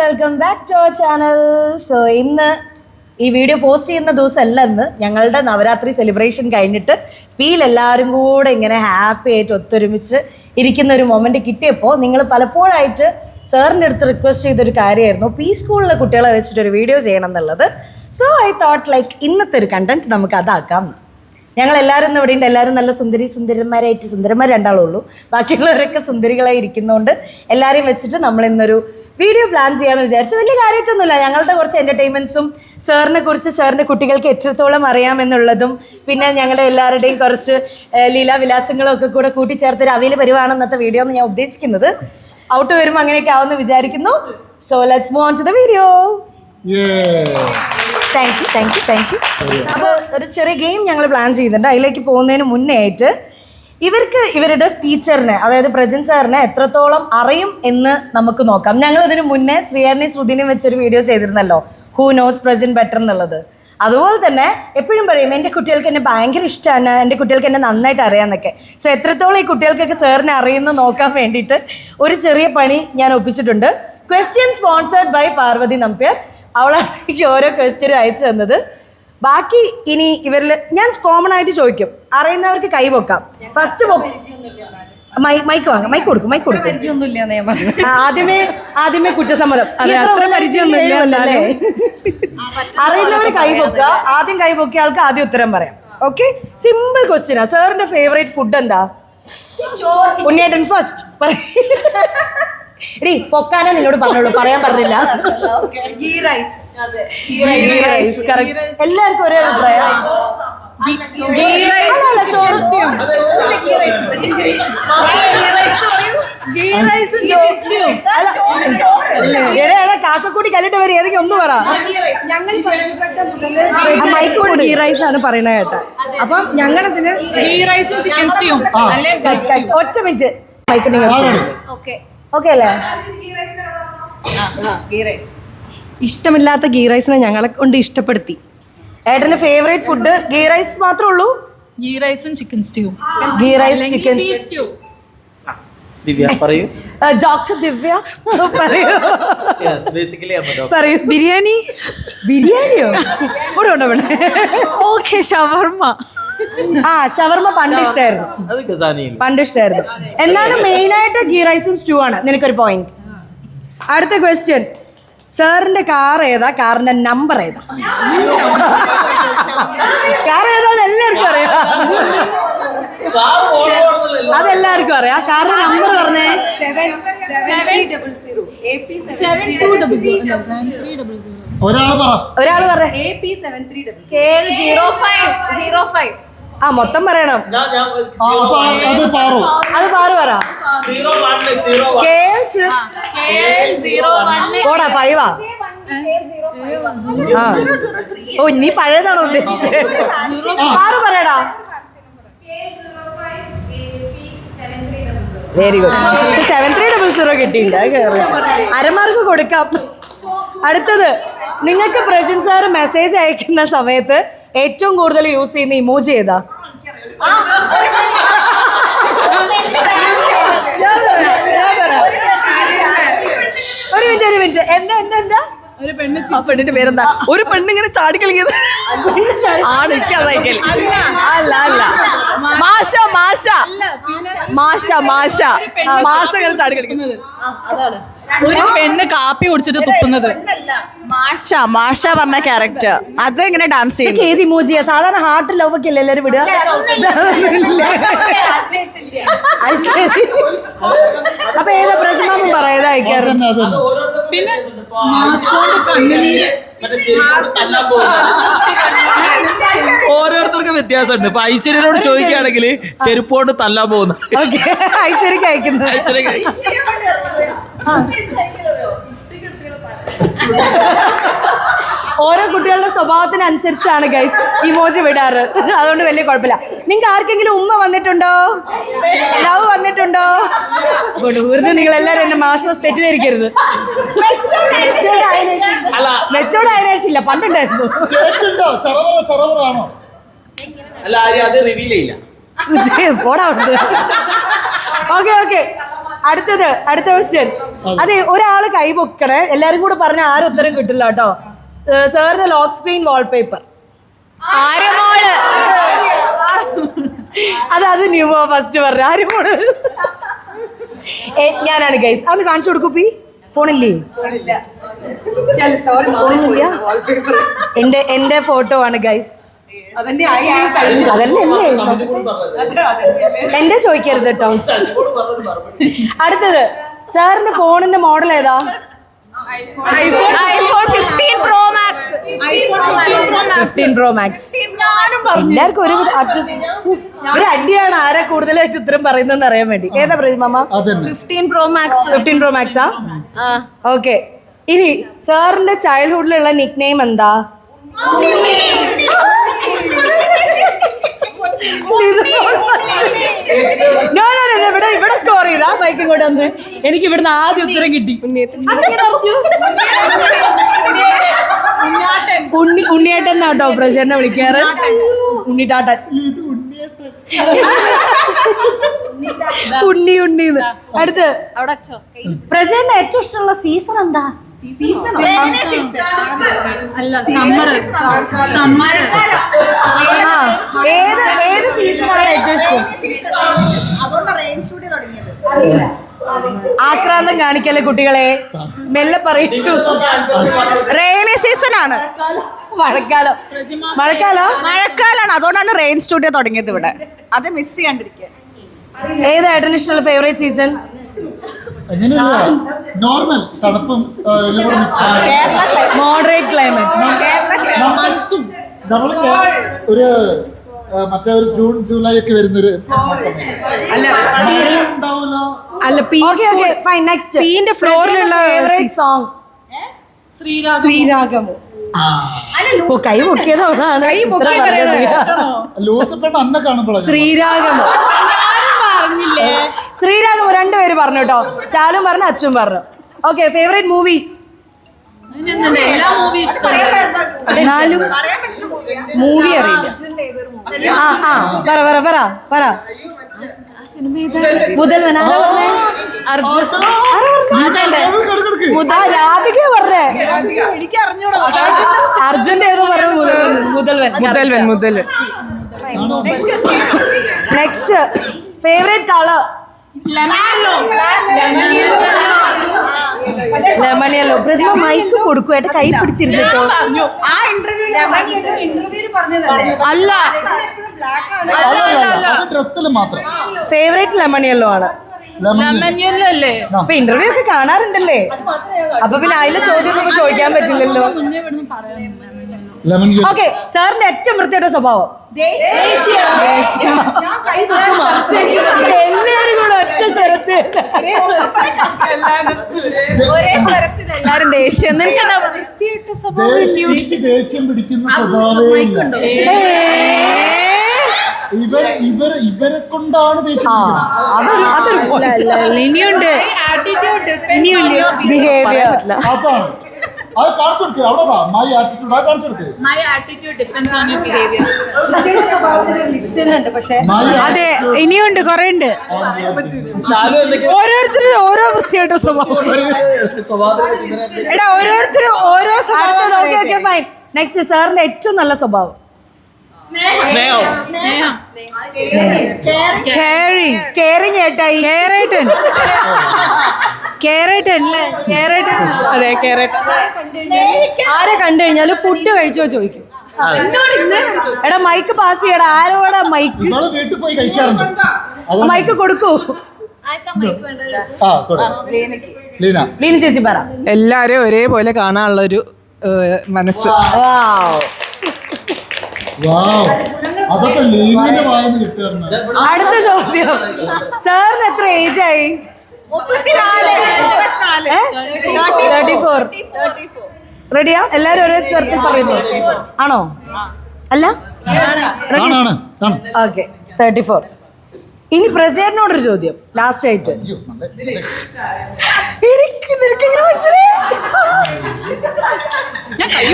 Welcome back to our channel so ഇന്ന് ഈ video post ചെയ്യുന്ന ദിവസമല്ല ഇന്ന്. ഞങ്ങളുടെ നവരാത്രി സെലിബ്രേഷൻ കഴിഞ്ഞിട്ട് പീൽ എല്ലാവരും കൂടെ ഇങ്ങനെ ഹാപ്പി ആയിട്ട് ഒത്തൊരുമിച്ച് ഇരിക്കുന്ന ഒരു മൊമെന്റ് കിട്ടിയപ്പോൾ നിങ്ങൾ പലപ്പോഴായിട്ട് സാറിന്റെ അടുത്ത് റിക്വസ്റ്റ് ചെയ്തൊരു കാര്യമായിരുന്നു. പി സ്കൂളിലെ കുട്ടികളെ വെച്ചിട്ട് ഒരു വീഡിയോ ചെയ്യണം എന്നുള്ളത്. സോ ഐ തോട്ട് ലൈക്ക് ഇന്നത്തെ ഒരു കണ്ടന്റ് നമുക്ക് അതാക്കാം. ഞങ്ങൾ എല്ലാവരും ഒന്നും ഇവിടെ ഉണ്ട് എല്ലാവരും നല്ല സുന്ദരി സുന്ദരന്മാരായിട്ട് സുന്ദരന്മാർ രണ്ടാളേ ഉള്ളൂ ബാക്കിയുള്ളവരൊക്കെ സുന്ദരികളായി ഇരിക്കുന്നതുകൊണ്ട് എല്ലാവരെയും വെച്ചിട്ട് നമ്മൾ ഇന്നൊരു വീഡിയോ പ്ലാൻ ചെയ്യാമെന്ന് വിചാരിച്ചു. വലിയ കാര്യമായിട്ടൊന്നുമില്ല. ഞങ്ങളുടെ കുറച്ച് എന്റർടൈൻമെന്റ്സും സാറിനെ കുറിച്ച് സാറിന്റെ കുട്ടികൾക്ക് എത്രത്തോളം അറിയാമെന്നുള്ളതും പിന്നെ ഞങ്ങളുടെ എല്ലാവരുടെയും കുറച്ച് ലീലാവിലാസങ്ങളും ഒക്കെ കൂടെ കൂട്ടിച്ചേർത്തൊരു അവയിൽ വരുവാണ് ഇന്നത്തെ വീഡിയോ എന്ന് ഞാൻ ഉദ്ദേശിക്കുന്നത്. ഔട്ട് വരുമ്പോൾ അങ്ങനെയൊക്കെ ആവുമെന്ന് വിചാരിക്കുന്നു. So let's move on to the video thank you thank you thank you അപ്പോൾ ഒരു ചെറിയ ഗെയിം ഞങ്ങൾ പ്ലാൻ ചെയ്യുന്നുണ്ട് അതിലേക്ക് പോകുന്നതിന് മുന്നേ ആയിട്ട് ഇവർക്ക് ഇവരുടെ ടീച്ചറിനെ അതായത് പ്രജൻ സാറിനെ എത്രത്തോളം അറിയും എന്ന് നമുക്ക് നോക്കാം. ഞങ്ങൾ ഇതിന് മുന്നേ ശ്രീഹരണി ശ്രുതിനെയും വെച്ചൊരു വീഡിയോ ചെയ്തിരുന്നല്ലോ. ഹു നോസ് പ്രജൻ ബെറ്റർ എന്നുള്ളത്. അതുപോലെ തന്നെ എപ്പോഴും പറയും എന്റെ കുട്ടികൾക്ക് എന്നെ ഭയങ്കര ഇഷ്ടമാണ് എന്റെ കുട്ടികൾക്ക് എന്നെ നന്നായിട്ട് അറിയാമെന്നൊക്കെ സോ എത്രത്തോളം ഈ കുട്ടികൾക്കൊക്കെ സാറിനെ അറിയുന്നു നോക്കാൻ വേണ്ടിയിട്ട് ഒരു ചെറിയ പണി ഞാൻ ഒപ്പിച്ചിട്ടുണ്ട്. Question sponsored by Parvathy Nambiar. അവളാണ് എനിക്ക് ഓരോ ക്വസ്റ്റ്യൻ അയച്ചു തന്നത്. ബാക്കി ഇനി ഇവരിൽ ഞാൻ കോമൺ ആയിട്ട് ചോദിക്കും. അറിയുന്നവർക്ക് കൈ പൊക്കാം. ഫസ്റ്റ് മൈക്ക് വാങ്ങാം മൈക്ക് കൊടുക്കും മൈക്ക് കൊടുക്കും. പരിചയമൊന്നുമില്ല ഞാൻ പറഞ്ഞു ആദ്യമേ ആദ്യമേ കുറ്റസമ്മതം. അതെ, ഇത്ര അത്ര പരിചയമൊന്നുമില്ല ചെയ്യുന്നില്ലല്ലേ? അറിയുന്നവർ കൈ പൊക്കുക. ആദ്യം കൈ പൊക്കിയ ആൾക്ക് ആദ്യം ഉത്തരം പറയാം. ഓക്കെ സിമ്പിൾ ക്വസ്റ്റ്യനാ സാറിന്റെ ഫേവറേറ്റ് ഫുഡ് എന്താ? ഉണ്ണിയേട്ടൻ ഫസ്റ്റ് എടി പൊക്കാനെ നിന്നോട് പറഞ്ഞോളൂ. പറയാൻ പറഞ്ഞില്ല. Ghee rice. എല്ലാവർക്കും ഒരേ അഭിപ്രായം. കാക്കക്കൂടി കല്ലിട്ട് വരെ ഏതെങ്കിലും ഒന്ന് പറ. മൈക്ക് കൂടെ ഗീ റൈസ്. ആണ് പറയണത് കേട്ടോ. അപ്പം ഞങ്ങളതിൽ ഗീ റൈസും ചിക്കൻ ഒറ്റ മിനിറ്റ്. മൈക്ക് നിങ്ങൾ ഓക്കെ. ഓക്കെ അല്ലേ? ഇഷ്ടമില്ലാത്ത ഗീ റൈസിനെ ഞങ്ങളെ കൊണ്ട് ഇഷ്ടപ്പെടുത്തി. ഏട്ടന്റെ ഫേവറേറ്റ് ഫുഡ് ഗീ റൈസ് മാത്രമേ ഉള്ളൂ? ഗീ റൈസും chicken stew ghee rice chicken stew Divya പറയൂ. ഡോക്ടർ ദിവ്യ പറയൂ. ബേസിക്കലി പറയൂ. ബിരിയാണി? ബിരിയാണിയോ? ഇവിടെ? ഉണ്ടോ ഓക്കെ ഷവർമ്മ. ആ ഷവർമ പണ്ട് ഇഷ്ടമായിരുന്നു പണ്ട് ഇഷ്ടമായിരുന്നു എന്നാലും മെയിൻ ആയിട്ട് ഗീ റൈസും സ്റ്റൂ ആണ്. നിനക്കൊരു പോയിന്റ് അടുത്ത ക്വസ്റ്റ്യൻ സാറിന്റെ കാർ ഏതാ? കാറിന്റെ നമ്പർ ഏതാ? കാർ ഏതാന്ന് എല്ലാവർക്കും അറിയാം. അതെല്ലാവർക്കും അറിയാം. കാറിന്റെ നമ്പർ പറഞ്ഞേ. ഒരാൾ പറ. ഒരാൾ പറ A P seven three double zero five ആ മൊത്തം പറയണം. അത് പാറു. അത് പാറു പറ. ഓടാ ഫൈവാ ഓ നീ പഴയതാണോ ഉദ്ദേശിച്ചത് പാറു പറയടാ. വെരി ഗുഡ് പക്ഷെ സെവൻ ത്രീ ഡബിൾ സീറോ കിട്ടിയിട്ടുണ്ട് അരമാർക്ക് കൊടുക്കാം. അടുത്തത് നിങ്ങൾക്ക് പ്രജിൻ സാറ് മെസ്സേജ് അയക്കുന്ന സമയത്ത് ഏറ്റവും കൂടുതൽ യൂസ് ചെയ്യുന്ന ഇമോജി ഏതാ? ഒരു മിനിറ്റ് ഒരു മിനിറ്റ്. എന്താ എന്താ എന്താ? ഒരു പെണ്ണ് പെണ്ണിന്റെ പേരെന്താ? ഒരു പെണ്ണിങ്ങനെ ചാടിക്കളിക്കുന്നത് ആണ് എനിക്കതായിക്കൽ അല്ല. അല്ല അല്ല. മാഷ മാഷ. മാഷ മാഷ. മാഷ ഇങ്ങനെ ചാടി കളിക്കുന്നത്. ഒരു പെണ്ണ് കാപ്പി കുടിച്ചിട്ട് തുപ്പുന്നത്. മാഷ മാഷ പറഞ്ഞ ക്യാരക്ടർ അത് എങ്ങനെ ഡാൻസ് ചെയ്യുന്നു ഇതൊക്കെ ഏത് ഇമോജിയാ സാധാരണ ഹാർട്ട് ലവ് ഒക്കെ അല്ലേ എല്ലാവരും വിടുക. അപ്പൊ ഏതാ പ്രശ്നം പറ ഏതാ അയക്കാറ്. അതന്നെ അതന്നെ. പിന്നെ ഓരോരുത്തർക്കും വ്യത്യാസമുണ്ട്. ഇപ്പൊ ഐശ്വര്യനോട് ചോദിക്കുകയാണെങ്കിൽ ചെരുപ്പോണ്ട് തല്ലാൻ പോകുന്നു. ഓക്കെ ഐശ്വര്യക്ക് അയക്കുന്നു. ഐശ്വര്യ ഓരോ കുട്ടികളുടെ സ്വഭാവത്തിനനുസരിച്ചാണ് ഗൈസ് ഇമോജി വിടാറ്. അതുകൊണ്ട് വലിയ കുഴപ്പമില്ല. നിങ്ങൾക്ക് ആർക്കെങ്കിലും ഉമ്മ വന്നിട്ടുണ്ടോ? ലവ് വന്നിട്ടുണ്ടോ? ഊർജം നിങ്ങൾ എല്ലാവരും എന്നെ മാസം തെറ്റിദ്ധരിക്കരുത്. അല്ല. മെച്ചോട് ഇല്ല പണ്ടുണ്ടായിരുന്നു. അല്ല ആരും അത് റിവീൽ ചെയ്യില്ല. പോടാ ഓക്കെ ഓക്കെ. അടുത്തത് അടുത്ത ക്വസ്റ്റ്യൻ അതെ. ഒരാൾ കൈ പൊക്കണേ. എല്ലാരും കൂടെ പറഞ്ഞ ആരും ഉത്തരം കിട്ടില്ല കേട്ടോ. സാറിന്റെ ലോക്ക് സ്ക്രീൻ വാൾപേപ്പർ ആരമോൾ അത് അത് ന്യൂമോ ഫസ്റ്റ് പറഞ്ഞ. ആരും കൂടെ ഏ, ഞാനാണ് ഗൈസ് അത് കാണിച്ചു കൊടുക്കൂ പി. ഫോണില്ലേ? ഫോണില്ല. എന്റെ എന്റെ ഫോട്ടോ ആണ് ഗൈസ് അതല്ലേ അല്ലേ? എന്റെ ചോദിക്കരുത് കേട്ടോ. അടുത്തത്. സാറിന്റെ ഫോണിന്റെ മോഡൽ ഏതാ? IPhone fifteen pro max. Fifteen pro max. എല്ലാവർക്കും ഒരു ഒരു അടിയാണ് ആരെ കൂടുതലായിട്ട് ഉത്തരം പറയുന്നതെന്ന് അറിയാൻ വേണ്ടി. ഏതാ Premamma fifteen pro max. Fifteen pro മാക്സാ? Okay. ഇനി സാറിന്റെ ചൈൽഡ്ഹുഡിലുള്ള നിക് നെയിം എന്താ No, സ്കോർ ചെയ്താ ബൈക്ക് ഇങ്ങോട്ട് വന്ന് എനിക്ക് ഇവിടുന്ന് ആദ്യം ഉത്തരം കിട്ടി? ഉണ്ണി ഉണ്ണിയേട്ടൻ എന്നാട്ടോ പ്രസിഡന്റിനെ വിളിക്കാറ്? ഉണ്ണിട്ടാട്ടൻ ഉണ്ണി ഉണ്ണിന്ന്. അടുത്ത് അവിടെ അച്ചോ പ്രസിഡന്റിന് ഏറ്റവും ഇഷ്ടമുള്ള സീസൺ എന്താ? അല്ല സമ്മർ സമ്മർ ആ, ഏത് ഏത് സീസണാണ് ഏറ്റവും ഇഷ്ടം? ആക്രാന്തം കാണിക്കല്ലേ കുട്ടികളെ? മെല്ലെ പറയൂ. റെയിനി സീസൺ ആണ്. മഴക്കാലം. മഴക്കാലം? മഴക്കാലാണ്. അതുകൊണ്ടാണ് റെയിൻ സ്റ്റുഡിയോ തുടങ്ങിയത് ഇവിടെ. അത് മിസ് ചെയ്യാണ്ടിരിക്കുക. ഏതായിട്ടാണ് ഇഷ്ടമുള്ള ഫേവറേറ്റ് സീസൺ നോർമൽ തണുപ്പും മോഡറേറ്റ് ക്ലൈമറ്റ് ഒരു മറ്റേ ഒരു ജൂൺ ജൂലൈ ഒക്കെ വരുന്നൊരു അല്ല ഉണ്ടാവൂലോ അല്ല P okay okay fine next പീന്റെ ഫ്ലോറിലുള്ള സോങ് ശ്രീരാഗമോ കൈ പൊക്കിയതാണ് ശ്രീരാഗമോ പറഞ്ഞില്ലേ? ശ്രീരാഗം രണ്ടുപേര് പറഞ്ഞു കേട്ടോ. ചാലും പറഞ്ഞു അച്ഛൻ പറഞ്ഞു. ഓക്കെ ഫേവറേറ്റ് മൂവി എന്നാലും മൂവി അറിയില്ല. ആ ആ പറ പറ പറ പറ. മുതൽ രാധിക. പറഞ്ഞേ. എനിക്ക് അറിഞ്ഞൂടാ അർജുന്റെ ഏതോ പറഞ്ഞു Mudhalvan. Mudhalvan Mudhalvan. Next favourite colour lemon yellow പ്രശ്നം മൈക്ക് കൊടുക്കും ഏട്ടാ കൈ പിടിച്ചിരുന്നിട്ടോ ആ ഇന്റർവ്യൂ ഇന്റർവ്യൂൽ പറഞ്ഞതല്ലേ അല്ല അത് ഡ്രസ്സിൽ മാത്രം ഫേവറേറ്റ് ലെമൺ യെല്ലോ ആണ് അപ്പൊ ഇന്റർവ്യൂ ഒക്കെ കാണാറുണ്ടല്ലേ അപ്പൊ പിന്നെ അതിലെ ചോദ്യം നമുക്ക് ചോദിക്കാൻ പറ്റില്ലല്ലോ ഓക്കെ സാറിന്റെ ഏറ്റവും വൃത്തിയുടെ സ്വഭാവം എല്ലാരും കൂടെ ഒറ്റ സ്വരത്തിൽ. ഒരേ സ്വരത്തിൽ എല്ലാരും ദേഷ്യം. നിനക്ക് എന്താ വൃത്തിയായിട്ട് സ്വഭാവം ദേഷ്യം പിടിക്കുന്ന സ്വഭാവമേ ഇല്ല. ഇവർ ഇവർ ഇവരെ കൊണ്ടാണ് ദേഷ്യം അതൊരു അതൊരു ഇനിയുണ്ട്. ബിഹേവിയർ അതാണ്. അത് കാണിച്ചു കൊടുക്കുക അവിടെ. മൈ ആറ്റിറ്റ്യൂഡ് അത് കാണിച്ചു കൊടുക്കുക my attitude depends on your behaviour പക്ഷേ. അതെ ഇനിയുണ്ട് കൊറേ ഉണ്ട് ഓരോരുത്തരും ഓരോ വൃത്തിയായിട്ട് സ്വഭാവം. എടാ ഓരോരുത്തരും ഓരോ സ്വഭാവം നെക്സ്റ്റ് സാറിന്റെ ഏറ്റവും നല്ല സ്വഭാവം. സ്നേഹം. സ്നേഹം. കെയറിങ് കെയറിങ് ഏട്ടായി കേരേട്ടൻ അല്ലേ അതെ ആരെ കണ്ടു കഴിഞ്ഞാൽ ഫുഡ് കഴിച്ചോ ചോദിക്കും. എടാ മൈക്ക് പാസ് ചെയ്യടാ ആരോടാ മൈക്ക് മൈക്ക് കൊടുക്കൂ. ലീന. ലീന. ചേച്ചി പറ. എല്ലാരും ഒരേപോലെ കാണാനുള്ള ഒരു മനസ്സ്. അടുത്ത ചോദ്യം. സാറിന് എത്ര ഏജ് ആയി? തേർട്ടി ഫോർ റെഡിയാ? എല്ലാരും ഒരേ സ്വരത്തിൽ പറയുന്നു. ആണോ? അല്ല? ഓക്കെ തേർട്ടി ഫോർ ഇനി പ്രജേട്ടനോടൊരു ചോദ്യം. ലാസ്റ്റ് ആയിട്ട്. എനിക്ക് നിനക്ക്?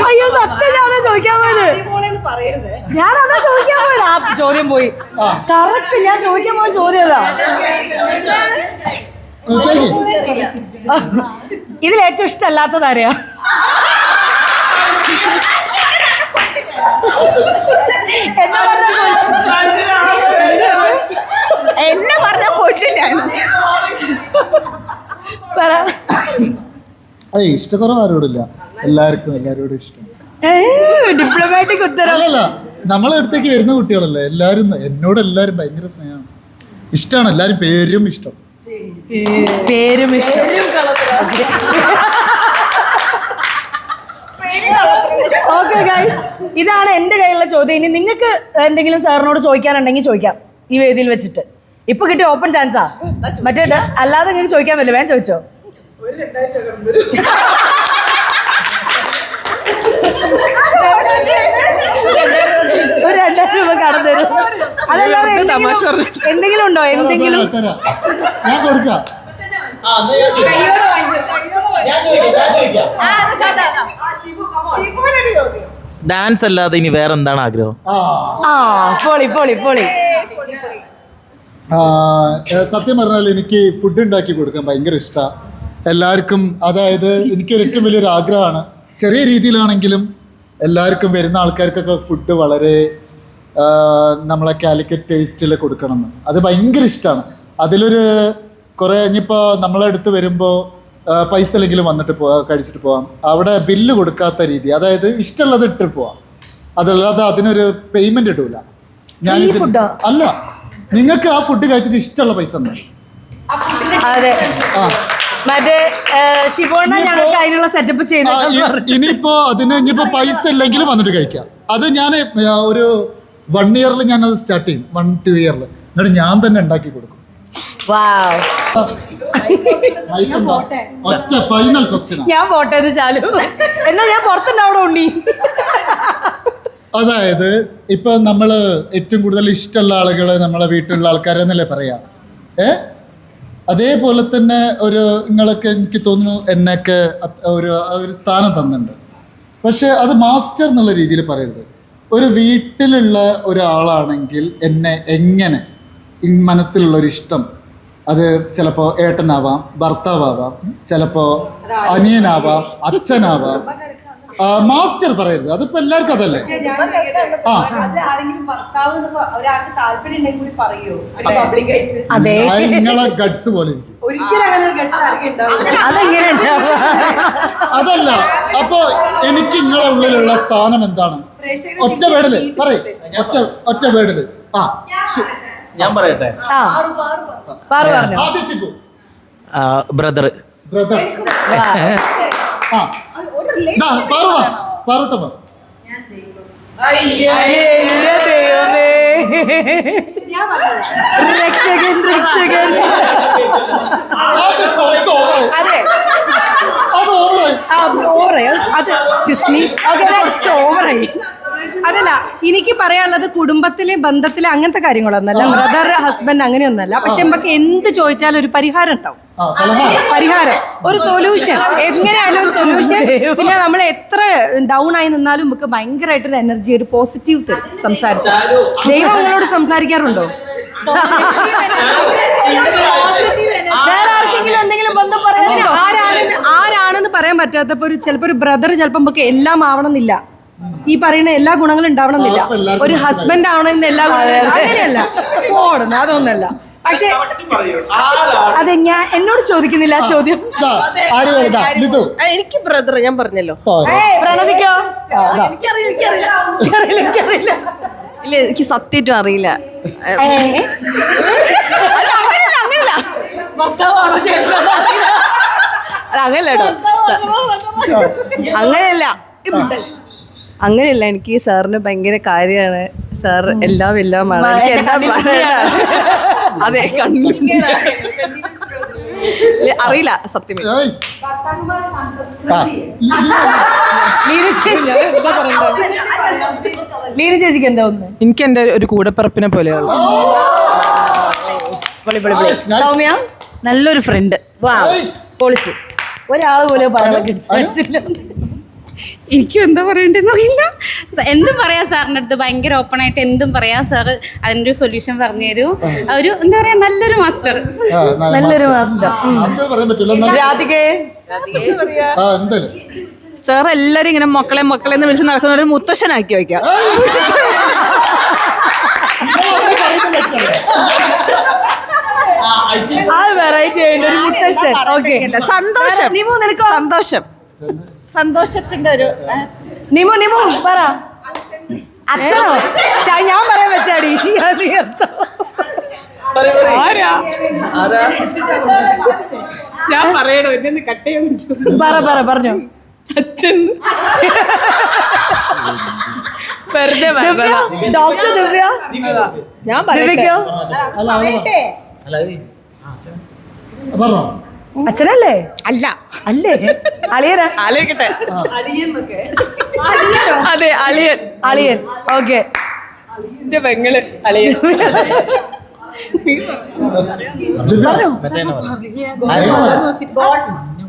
അയ്യോ സത്യം ഞാനതാ ചോദിക്കാൻ പോയത്. ഞാനതാ ചോദിക്കാൻ പോയത്. ആ ചോദ്യം പോയി. കറക്റ്റ് ഞാൻ ചോദിക്കാൻ പോയ ചോദ്യം അതാ. ഇതിൽ ഏറ്റവും ഇഷ്ടമല്ലാത്തത് ആരെയാ? എന്നെ പറഞ്ഞാ കൊല്ലില്ല പറ. അതെ ഇഷ്ടക്കുറവ് ആരോടില്ല. എല്ലാവർക്കും എല്ലാവരോടും ഇഷ്ടം. ഡിപ്ലോമാറ്റിക് ഉത്തരവല്ല നമ്മളെ അടുത്തേക്ക് വരുന്ന കുട്ടികളല്ലേ? എല്ലാവരും എന്നോട് എല്ലാവരും ഭയങ്കര സ്നേഹമാണ്. ഇഷ്ടമാണ് എല്ലാവരും പേരും ഇഷ്ടം. പേരും ഇഷ്ടം. ഓക്കെ ഗൈസ് ഇതാണ് എന്റെ കയ്യിലുള്ള ചോദ്യം. ഇനി നിങ്ങൾക്ക് എന്തെങ്കിലും സാറിനോട് ചോദിക്കാനുണ്ടെങ്കിൽ ചോദിക്കാം. ഈ വേദിയിൽ വെച്ചിട്ട്. ഇപ്പൊ കിട്ടിയ ഓപ്പൺ ചാൻസാ മറ്റേ അല്ലാതെ നിങ്ങൾക്ക് ചോദിക്കാൻ പറ്റില്ല. വേഗം ചോദിച്ചോ? ഒരു രണ്ടായിരം രൂപ കടം തരും അതല്ലാതെ തമാശ എന്തെങ്കിലും- എന്തെങ്കിലും ഉണ്ടോ? എന്തെങ്കിലും. ഞാൻ കൊടുക്കാം. ഡാൻസ് അല്ലാതെ ഇനി വേറെ എന്താണ് ആഗ്രഹം? ആ. ആ പൊളി പൊളി പൊളി. ആ, ഏ, സത്യം പറഞ്ഞാൽ എനിക്ക് ഫുഡ് ഉണ്ടാക്കി കൊടുക്കാൻ ഭയങ്കര ഇഷ്ടമാണ് എല്ലാവർക്കും അതായത് എനിക്ക് ഏറ്റവും വലിയൊരു ആഗ്രഹമാണ്. ചെറിയ രീതിയിലാണെങ്കിലും എല്ലാവർക്കും വരുന്ന ആൾക്കാർക്കൊക്കെ ഫുഡ് വളരെ നമ്മളെ കാലിക്കറ്റ് ടേസ്റ്റിൽ കൊടുക്കണമെന്ന് അത് ഭയങ്കര ഇഷ്ടമാണ് അതിലൊരു കുറേ ഇനിയിപ്പോൾ നമ്മളെ അടുത്ത് വരുമ്പോൾ പൈസ ഇല്ലെങ്കിലും വന്നിട്ട് പോവാ കഴിച്ചിട്ട് പോവാം. അവിടെ ബില്ല് കൊടുക്കാത്ത രീതി അതായത് ഇഷ്ടമുള്ളത് ഇട്ട് പോവാം. അതല്ലാതെ അതിനൊരു പേയ്മെന്റ് ഇടൂല. ഞാൻ? അല്ല നിങ്ങൾക്ക് ആ ഫുഡ് കഴിച്ചിട്ട് ഇഷ്ടമുള്ള പൈസ അതെ. ആ. മറ്റേ ശിവോണ്ണ ഇനിയിപ്പോ- ഞങ്ങൾക്ക് അതിനുള്ള സെറ്റപ്പ് ചെയ്ത് ഇനിയിപ്പോ അതിന് ഇനിയിപ്പോ പൈസ ഇല്ലെങ്കിലും വന്നിട്ട് കഴിക്കാം. അത് ഞാൻ ഒരു വൺ ഇയറിൽ ഞാൻ അത് സ്റ്റാർട്ട് ചെയ്യും. വൺ ടു ഇയറിൽ എന്നിട്ട് ഞാൻ തന്നെ ഉണ്ടാക്കി കൊടുക്കും. വാവ് ഒറ്റ ഫൈനൽ ക്വസ്റ്റ്യൻ ഞാൻ പോട്ടെ എന്ന് ചാലു. എന്നാ ഞാൻ പുറത്തുണ്ടാവിടെ ഉണ്ണി. അതായത് ഇപ്പൊ നമ്മൾ ഏറ്റവും കൂടുതൽ ഇഷ്ടമുള്ള ആളുകൾ നമ്മളെ വീട്ടിലുള്ള ആൾക്കാരെന്നല്ലേ പറയാ? ഏ? അതേപോലെ തന്നെ ഒരു നിങ്ങളൊക്കെ എനിക്ക് തോന്നുന്നു എന്നൊക്കെ ഒരു ഒരു സ്ഥാനം തന്നിട്ടുണ്ട്. പക്ഷെ അത് മാസ്റ്റർ എന്നുള്ള രീതിയിൽ പറയരുത്. ഒരു വീട്ടിലുള്ള ഒരാളാണെങ്കിൽ എന്നെ എങ്ങനെ മനസ്സിലുള്ളൊരു മനസ്സിലുള്ള ഒരു ഇഷ്ടം അത് ചിലപ്പോൾ ഏട്ടനാവാം ഭർത്താവാം ചിലപ്പോൾ അനിയനാവാം അച്ഛനാവാം. ആ, മാസ്റ്റർ പറയരുത്. അതിപ്പോ എല്ലാവർക്കും അതല്ലേ? ആ. നിങ്ങളെ ഗഡ്സ് പോലെ അതല്ല. അപ്പൊ എനിക്ക് നിങ്ങളെ ഉള്ളിലുള്ള സ്ഥാനം എന്താണ്? ഒറ്റ വേടൽ പറയ്. ഒറ്റ ഒറ്റ വേടൽ. ആ ഞാൻ പറയട്ടെ. ആദ്യം ബ്രദർ. ബ്രദർ ആ. രക്ഷകൻ രക്ഷകൻ. അത്. ഓവറായി. അതെ കുറച്ച് ഓവറായി അതല്ല എനിക്ക് പറയാനുള്ളത് കുടുംബത്തിലെ ബന്ധത്തിലെ അങ്ങനത്തെ കാര്യങ്ങളൊന്നല്ല. Brother husband അങ്ങനെയൊന്നല്ല. പക്ഷെ നമുക്ക് എന്ത് ചോദിച്ചാലും ഒരു പരിഹാരം ഉണ്ടാവും. പരിഹാരം. ഒരു സൊല്യൂഷൻ എങ്ങനെയായാലും ഒരു സൊല്യൂഷൻ പിന്നെ നമ്മൾ എത്ര ഡൗൺ ആയി നിന്നാലും നമുക്ക് ഭയങ്കരമായിട്ടൊരു എനർജി ഒരു പോസിറ്റീവ് സംസാരിച്ചു. ദൈവം നിങ്ങളോട് സംസാരിക്കാറുണ്ടോ? ആരാണെന്ന് പറയാൻ പറ്റാത്തപ്പോ ഒരു ചിലപ്പോ ഒരു ബ്രദർ ചിലപ്പോ നമുക്ക് എല്ലാം ആവണമെന്നില്ല. ഈ പറയുന്ന എല്ലാ ഗുണങ്ങളും ഉണ്ടാവണമെന്നില്ല. എന്നില്ല ഒരു ഹസ്ബൻഡ് ആവണമെന്ന് എല്ലാ ഗുണങ്ങളും അങ്ങനെയല്ല. ഓടുന്ന അതൊന്നല്ല പക്ഷെ അതെ ഞാൻ എന്നോട് ചോദിക്കുന്നില്ല ആ ചോദ്യം. എനിക്ക് ബ്രദർ ഞാൻ പറഞ്ഞല്ലോ. പാറു. പ്രണതിക്കോ എനിക്കറിയില്ല എനിക്കറിയില്ല. ഇല്ല എനിക്ക് സത്യമായിട്ടും അറിയില്ല? അല്ല അങ്ങനെയല്ല അങ്ങനെയല്ല എനിക്ക് സാറിന് ഭയങ്കര കാര്യമാണ്. സാർ എല്ലാം എല്ലാം എനിക്ക് എന്താ പറയണ്ട. അതെ കണ്ണു അറിയില്ല സത്യം. ലീന ചേച്ചിക്ക് എന്താ ഒന്ന്? എനിക്ക് എന്റെ ഒരു കൂടപ്പിറപ്പിനെ പോലെയാണ്. സൗമ്യ നല്ലൊരു ഫ്രണ്ട് വാ. പൊളിച്ചു. ഒരാൾ പോലെ പറയാൻ എനിക്കും എന്താ പറയണ്ടെന്നറിയില്ല എന്തും പറയാം സാറിന്റെ അടുത്ത്. ഭയങ്കര ഓപ്പൺ ആയിട്ട് എന്തും പറയാം സാറ് അതിന്റെ ഒരു സൊല്യൂഷൻ പറഞ്ഞു തരൂ. ഒരു എന്താ പറയാ നല്ലൊരു മാസ്റ്റർ നല്ലൊരു മാസ്റ്റർ രാധികേ. സാർ എല്ലാരും ഇങ്ങനെ മക്കളെ മക്കളെ എന്ന് വിളിച്ച് നടക്കുന്ന ഒരു മുത്തശ്ശനാക്കി വെക്കാം. ആ വെറൈറ്റി ഒരു മുത്തശ്ശൻ. സന്തോഷം. നിമു നിനക്കോ സന്തോഷം. സന്തോഷത്തിന്റെ ഒരു നിമു നിമു പറ. അച്ഛനോ? ഞാൻ പറയാൻ വെച്ചാടി. ഞാൻ പറയണോ? എന്നെ കട്ട് ചെയ്യാൻ പറ പറ പറഞ്ഞോ. അച്ഛൻ. വെറുതെ ഡോക്ടർ ദിവ്യ? ഞാൻ ദിവ്യക്കോ. അച്ഛനല്ലേ? അല്ല. അല്ലേ? അളിയനാ? ആലോചിക്കട്ടെ അതെ അളിയൻ. അളിയൻ. ഓക്കെ. എന്റെ പെങ്ങൾ അളിയൻ.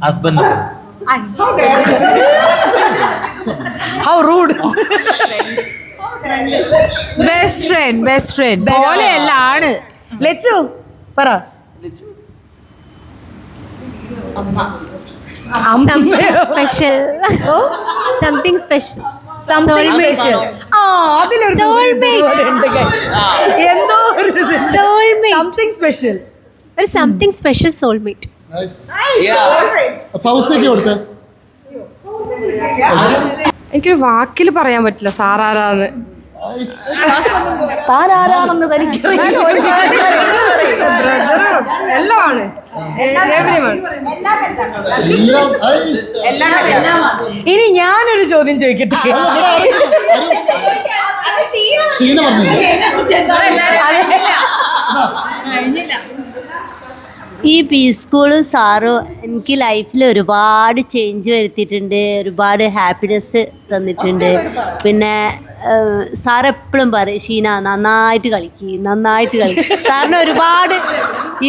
Husband how rude. Best friend best friend. പോലെയല്ല ആണ്. ലച്ചു പറ. Special something special. Something special ഒരു സംതിങ് സ്പെഷ്യൽ സോൾമേറ്റ് എനിക്കൊരു വാക്കിൽ പറയാൻ പറ്റില്ല സാറാരാന്ന്. താൻ ആരാണെന്ന് തനിക്ക് ബ്രദറും എല്ലാം ആണ് എവരിവൺ എല്ലാം nice. ഇനി ഞാനൊരു ചോദ്യം ചോദിക്കട്ടെ ഷീന പറഞ്ഞില്ലേ ഈ പി സ്കൂൾ സാറ് എനിക്ക് ലൈഫിൽ ഒരുപാട് ചേഞ്ച് വരുത്തിയിട്ടുണ്ട്. ഒരുപാട് ഹാപ്പിനെസ് തന്നിട്ടുണ്ട്. പിന്നെ സാർ എപ്പോഴും പറയും ഷീന നന്നായിട്ട് കളിക്ക് നന്നായിട്ട് കളിക്ക്. സാറിന് ഒരുപാട്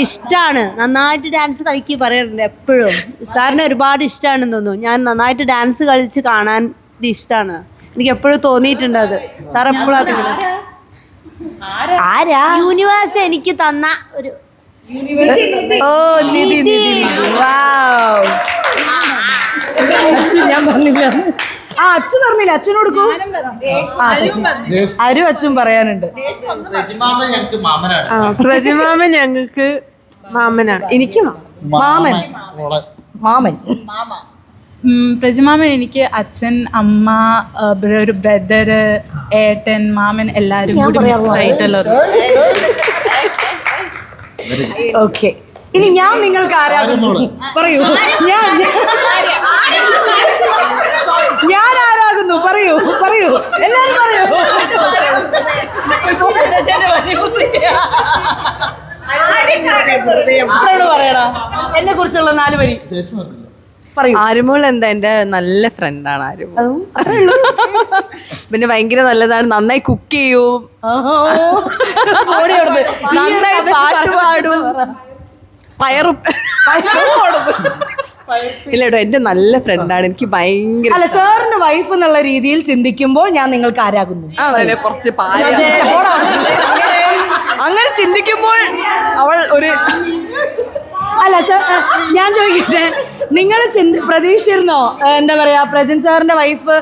ഇഷ്ടമാണ് നന്നായിട്ട് ഡാൻസ് കളിക്കുക പറയാറുണ്ട് എപ്പോഴും. സാറിന് ഒരുപാട് ഇഷ്ടമാണെന്ന് തോന്നുന്നു. ഞാൻ നന്നായിട്ട് ഡാൻസ് കളിച്ച് കാണാൻ ഇഷ്ടമാണ് എനിക്ക് എപ്പോഴും തോന്നിയിട്ടുണ്ട് അത്. സാർ എപ്പോഴും ആരാ? യൂണിവേഴ്സ് എനിക്ക് തന്ന ഒരു ഓ നിധി നിധി വാവ് അച്ചു ഞാൻ പറഞ്ഞില്ല. ആ അച്ചു പറഞ്ഞില്ല. അച്ഛനോട് കൊടുക്കൂ. അരു അച്ഛൻ പറയാനുണ്ട്. ഞങ്ങൾക്ക് മാമനാണ്. ആ പ്രജിമാമൻ ഞങ്ങൾക്ക് മാമനാണ്. എനിക്ക് മാമൻ. മാമൻ. പ്രജിമാമൻ എനിക്ക് അച്ഛൻ അമ്മ ഒരു ബ്രദർ ഏട്ടൻ മാമൻ എല്ലാരും കൂടി മിക്സ് ആയിട്ടുള്ള ഒരു ഓക്കെ ഇനി ഞാൻ നിങ്ങൾക്ക് ആരാകുന്നു പറയൂ. ഞാൻ ഞാൻ ആരാകുന്നു പറയൂ. പറയൂ. എല്ലാരും പറയൂ. പറയടാ എന്നെ കുറിച്ചുള്ള നാല് വരി. ആരുമോൾ എന്താ എന്റെ നല്ല ഫ്രണ്ടാണ് ആരുമോൾ? പിന്നെ ഭയങ്കര നല്ലതാണ്. നന്നായി കുക്ക് ചെയ്യും. നന്നായി പാട്ട് പാടും. പയറും. ഇല്ല എന്റെ നല്ല ഫ്രണ്ടാണ്. എനിക്ക് ഭയങ്കര അല്ല സാറിന്റെ വൈഫ് എന്നുള്ള രീതിയിൽ ചിന്തിക്കുമ്പോൾ ഞാൻ നിങ്ങൾക്ക് ആരാകുന്നു? കുറച്ച് അങ്ങനെ ചിന്തിക്കുമ്പോൾ അവൾ ഒരു അല്ല സാർ ഞാൻ ചോദിക്കട്ടെ? നിങ്ങൾ പ്രതീക്ഷിച്ചിരുന്നോ? ഏ, എന്താ പറയാ പ്രജൻ സാറിന്റെ വൈഫ്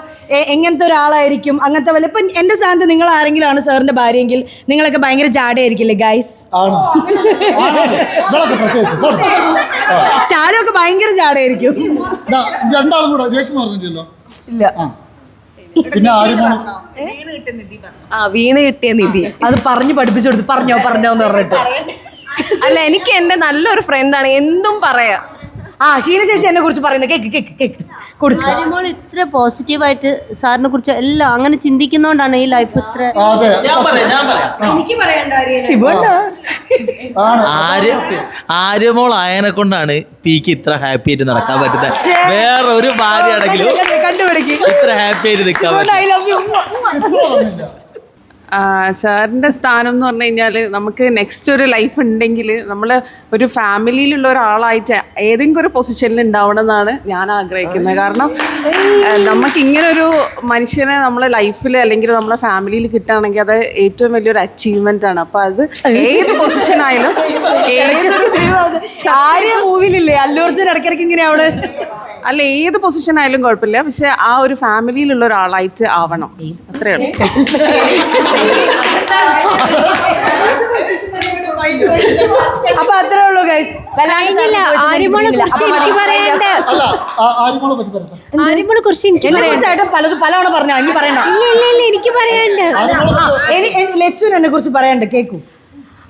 എങ്ങനത്തെ ഒരാളായിരിക്കും? അങ്ങനത്തെ വല്ല ഇപ്പൊ എന്റെ സ്ഥാനത്ത് നിങ്ങൾ ആരെങ്കിലും ആണ് സാറിന്റെ ഭാര്യയെങ്കിൽ നിങ്ങളൊക്കെ ഭയങ്കര ജാടയായിരിക്കില്ലേ ഗൈസ്. ശാലൊക്കെ ഭയങ്കര ജാടയായിരിക്കും. ദാ, രണ്ടാളും കൂടെ രേഷ്മ പറഞ്ഞില്ലല്ലോ. ഇല്ല. പിന്നെ ആരും ആ വീണ് കിട്ടിയ നിധി. അത് പറഞ്ഞു പഠിപ്പിച്ചു കൊടുത്ത് പറഞ്ഞോ പറഞ്ഞോന്ന് പറഞ്ഞിട്ട്. അല്ല എനിക്ക് എന്റെ നല്ലൊരു ഫ്രണ്ടാണ് എന്തും പറയാം. ആ ഷീന ചേച്ചി എന്നെ കുറിച്ച് പറയുന്നത് കേക്ക് കേക്ക് കേക്ക്. കൊടുക്കുക ആര്യമോൾ ഇത്ര പോസിറ്റീവായിട്ട് സാറിനെ കുറിച്ച് എല്ലാം അങ്ങനെ ചിന്തിക്കുന്നോണ്ടാണ് ഈ ലൈഫ് ഇത്ര ആ, അതെ. ഞാൻ പറയാം ഞാൻ പറയാം. ശിവണ്ണ. ആണ്. ആര്യ ആര്യമോൾ ആയനെ കൊണ്ടാണ് പീക്ക് ഇത്ര ഹാപ്പി ആയിട്ട് നടക്കാൻ പറ്റുന്നത് വേറെ ഒരു ഭാര്യ ആണെങ്കിലും കണ്ടുപിടിക്കും ഇത്ര ഹാപ്പി ആയിട്ട് നിൽക്കാൻ പറ്റും ഐ ലവ് യു സാറിന്റെ സ്ഥാനം എന്ന് പറഞ്ഞു കഴിഞ്ഞാൽ നമുക്ക് നെക്സ്റ്റ് ഒരു ലൈഫ് ഉണ്ടെങ്കിൽ നമ്മൾ ഒരു ഫാമിലിയിലുള്ള ഒരാളായിട്ട് ഏതെങ്കിലും ഒരു പൊസിഷനിൽ ഉണ്ടാവണം എന്നാണ് ഞാൻ ആഗ്രഹിക്കുന്നത്. കാരണം നമുക്ക് ഇങ്ങനെ ഒരു മനുഷ്യനെ നമ്മളെ ലൈഫിൽ അല്ലെങ്കിൽ നമ്മളെ ഫാമിലിയിൽ കിട്ടുകയാണെങ്കിൽ അത് ഏറ്റവും വലിയൊരു അച്ചീവ്മെന്റ് ആണ്. അപ്പോൾ അത് ഏത് പൊസിഷൻ ആയാലും ഏതൊരു അല്ലൂർജുൻ ഇടയ്ക്കിടയ്ക്ക് ഇങ്ങനെ അവിടെ അല്ല ഏത് പൊസിഷൻ ആയാലും കുഴപ്പമില്ല. പക്ഷെ ആ ഒരു ഫാമിലിയിലുള്ള ഒരാളായിട്ട് ആവണം. അത്രേ ഉള്ളൂ. അപ്പൊ അത്രേ ഉള്ളൂ ഗൈസ് കഴിഞ്ഞില്ല. ആര്യമോളെ കുറിച്ച് എനിക്ക് പറയാണ്ട്? അല്ല ആ- ആര്യമോളെ പറ്റി പറഞ്ഞു കുറിച്ച് എനിക്ക് ചേട്ടൻ പലത് പലവണ പറഞ്ഞ ഇനി പറയണ്ട. ഇല്ല ഇല്ല ഇല്ല എനിക്ക് പറയാണ്ട്? ലച്ചുൻ എന്നെ കുറിച്ച് പറയണ്ട കേക്കൂ.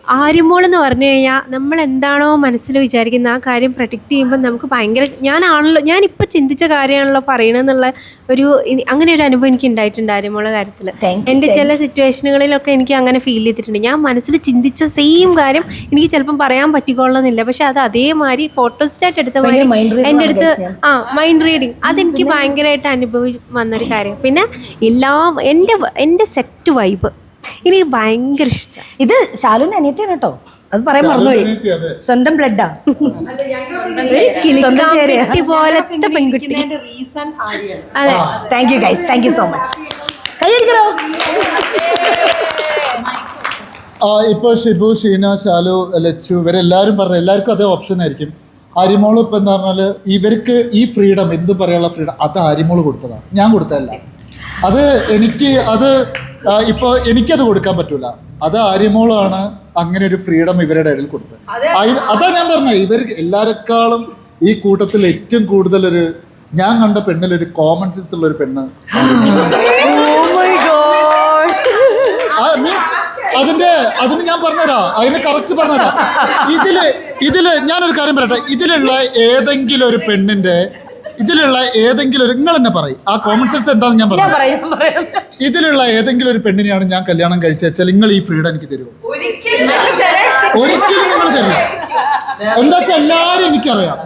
ആര്യമോൾ എന്ന് പറഞ്ഞു കഴിഞ്ഞാൽ നമ്മൾ എന്താണോ മനസ്സിൽ വിചാരിക്കുന്ന ആ കാര്യം പ്രൊഡിക്റ്റ് ചെയ്യുമ്പോൾ നമുക്ക് ഭയങ്കര ഞാനാണല്ലോ ഞാനിപ്പോൾ ചിന്തിച്ച കാര്യമാണല്ലോ പറയണമെന്നുള്ള ഒരു അങ്ങനെ ഒരു അനുഭവം എനിക്ക് ഉണ്ടായിട്ടുണ്ട് ആര്യമോളെ കാര്യത്തിൽ എന്റെ ചില സിറ്റുവേഷനുകളിലൊക്കെ എനിക്ക് അങ്ങനെ ഫീൽ ചെയ്തിട്ടുണ്ട്. ഞാൻ മനസ്സിൽ ചിന്തിച്ച സെയിം കാര്യം എനിക്ക് ചിലപ്പം പറയാൻ പറ്റിക്കൊള്ളണമെന്നില്ല. പക്ഷെ അത് അതേമാതിരി ഫോട്ടോസ്റ്റാറ്റ് എടുത്ത മാതിരി എന്റെ അടുത്ത് ആ മൈൻഡ് റീഡിങ് അതെനിക്ക് ഭയങ്കരമായിട്ട് അനുഭവി വന്നൊരു കാര്യം. പിന്നെ എല്ലാ എന്റെ എന്റെ സെറ്റ് വൈബ് എനിക്ക് ഭയങ്കര ഇഷ്ടം. ഇത് ശാലുവിന്റെ അനിയത്തിയാണ് കേട്ടോ. അത് പറയാൻ മറന്നുപോയി. സ്വന്തം ബ്ലഡാ ഒരു കിളിക്കാമ്പെട്ടി പോലത്തെ പെൺകുട്ടി. അതെ. Thank you guys thank you so much കൈയടിക്കണോ? ആ ഇപ്പോൾ ഷിബു ഷീന ശാലു ലച്ചു ഇവരെല്ലാവരും പറഞ്ഞു എല്ലാവർക്കും അതേ ഓപ്ഷൻ ആയിരിക്കും. അരിമോൾ ഇപ്പം എന്താ പറഞ്ഞാൽ ഇവർക്ക് ഈ ഫ്രീഡം എന്ത് പറയാനുള്ള ഫ്രീഡം അത് അരിമോൾ കൊടുത്തതാണ് ഞാൻ കൊടുത്തതല്ല. അത് എനിക്ക് അത് ഇപ്പോൾ എനിക്കത് കൊടുക്കാൻ പറ്റൂല. അത് ആര്യമോളാണ് അങ്ങനെ ഒരു ഫ്രീഡം ഇവരുടെ ഇടയിൽ കൊടുത്തത്. അതാ. ഞാൻ പറഞ്ഞത് ഇവർ എല്ലാരെക്കാളും ഈ കൂട്ടത്തിൽ ഏറ്റവും കൂടുതൽ ഒരു ഞാൻ കണ്ട പെണ്ണിൽ ഒരു കോമൺ സെൻസ് ഉള്ള ഒരു പെണ്ണ് means അതിന്റെ അതിന് ഞാൻ പറഞ്ഞുതരാ അതിന് കറക്റ്റ് പറഞ്ഞുതരാം ഇതിൽ ഇതിൽ ഞാനൊരു കാര്യം പറയട്ടെ ഇതിലുള്ള ഏതെങ്കിലും ഒരു പെണ്ണിന്റെ ഇതിലുള്ള ഏതെങ്കിലും ഒരു നിങ്ങൾ തന്നെ പറയും. ആ കോമൺ സെൻസ് എന്താണെന്ന് ഞാൻ പറഞ്ഞു പറയാം പറയാം. ഇതിലുള്ള ഏതെങ്കിലും ഒരു പെണ്ണിനെയാണ് ഞാൻ കല്യാണം കഴിച്ചു വെച്ചാൽ നിങ്ങൾ ഈ ഫ്രീഡം എനിക്ക് തരുമോ? ഒരിക്കലും നിങ്ങൾ തരില്ല. എന്താ വെച്ചാൽ എല്ലാവരും എനിക്കറിയാം.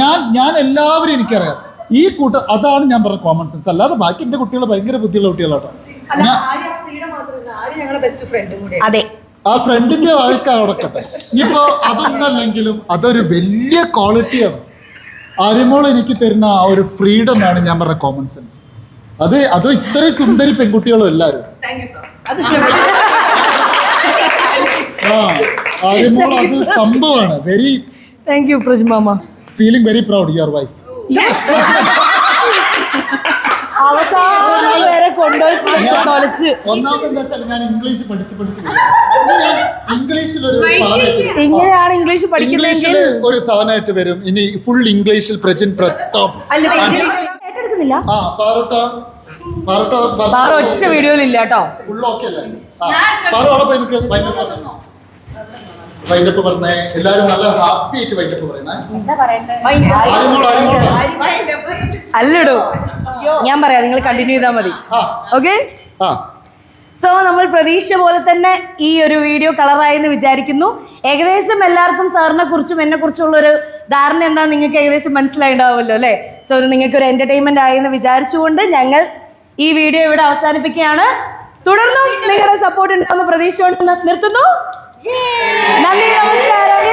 ഞാൻ ഞാൻ എല്ലാവരും എനിക്കറിയാം. ഈ കൂട്ട അതാണ് ഞാൻ പറഞ്ഞ കോമൺ സെൻസ് അല്ലാതെ ബാക്കി എന്റെ കുട്ടികൾ ഭയങ്കര ബുദ്ധിയുള്ള കുട്ടികളാട്ടോ ഞാൻ അതെ. ആ ഫ്രണ്ടിന്റെ വാഴക്കാടക്കട്ടെ ഇപ്പൊ ഇനിയിപ്പോ അതൊന്നല്ലെങ്കിലും അതൊരു വലിയ ക്വാളിറ്റിയാണ് അരിമോൾ എനിക്ക് തരുന്ന ആ ഒരു ഫ്രീഡം ആണ് ഞാൻ പറഞ്ഞ കോമൺ സെൻസ് അത് അത് ഇത്രയും സുന്ദരി പെൺകുട്ടികളും എല്ലാവരും ആ അരിമോൾ അത് സംഭവമാണ്. Very thank you പ്രജ്മാമ feeling very proud your wife അവസാനം വരെ കൊണ്ടുപോയി തൊലച്ച് ഒന്നാമത് എന്താ വെച്ചാൽ ഞാൻ ഇംഗ്ലീഷ് പഠിച്ച് പഠിച്ച് പോയി. ഞാൻ ഇംഗ്ലീഷിൽ ഒരു സാധനമായിട്ട് ഇങ്ങനെയാണ് ഇംഗ്ലീഷ് പഠിക്കുന്നതെങ്കിൽ ഒരു സാധനമായിട്ട് വരും. ഇനി ഫുൾ ഇംഗ്ലീഷിൽ പ്രജിൻ പ്രതാപ്. ആ പാറോട്ട. പാറോട്ട വേറെ ഒറ്റ വീഡിയോയിലില്ല കേട്ടോ. ഫുൾ ഓക്കെ അല്ലേ? പാറ അവിടെ പോയി നിൽക്ക് വൈൻഡപ്പ് വൈൻഡപ്പ് പറഞ്ഞേ. എല്ലാരും നല്ല ഹാപ്പി ആയിട്ട് വൈൻഡപ്പ് പറയണേ. അല്ലടോ. ഞാൻ പറയാം നിങ്ങൾ കണ്ടിന്യൂ ചെയ്താൽ മതി. ഓക്കെ സോ നമ്മൾ പ്രതീക്ഷ പോലെ തന്നെ ഈ ഒരു വീഡിയോ കളറായി എന്ന് വിചാരിക്കുന്നു. ഏകദേശം എല്ലാവർക്കും സാറിനെ കുറിച്ചും എന്നെ കുറിച്ചുള്ള ഒരു ധാരണ എന്താ നിങ്ങൾക്ക് ഏകദേശം മനസ്സിലായിണ്ടാവുമല്ലോ അല്ലേ? സോ നിങ്ങൾക്ക് ഒരു എന്റർടൈൻമെന്റ് ആയി എന്ന് വിചാരിച്ചുകൊണ്ട് ഞങ്ങൾ ഈ വീഡിയോ ഇവിടെ അവസാനിപ്പിക്കുകയാണ്. തുടർന്നും നിങ്ങളുടെ സപ്പോർട്ട് ഉണ്ടാവുന്ന പ്രതീക്ഷ കൊണ്ട് നിർത്തുന്നു. നന്ദി നമസ്കാരം!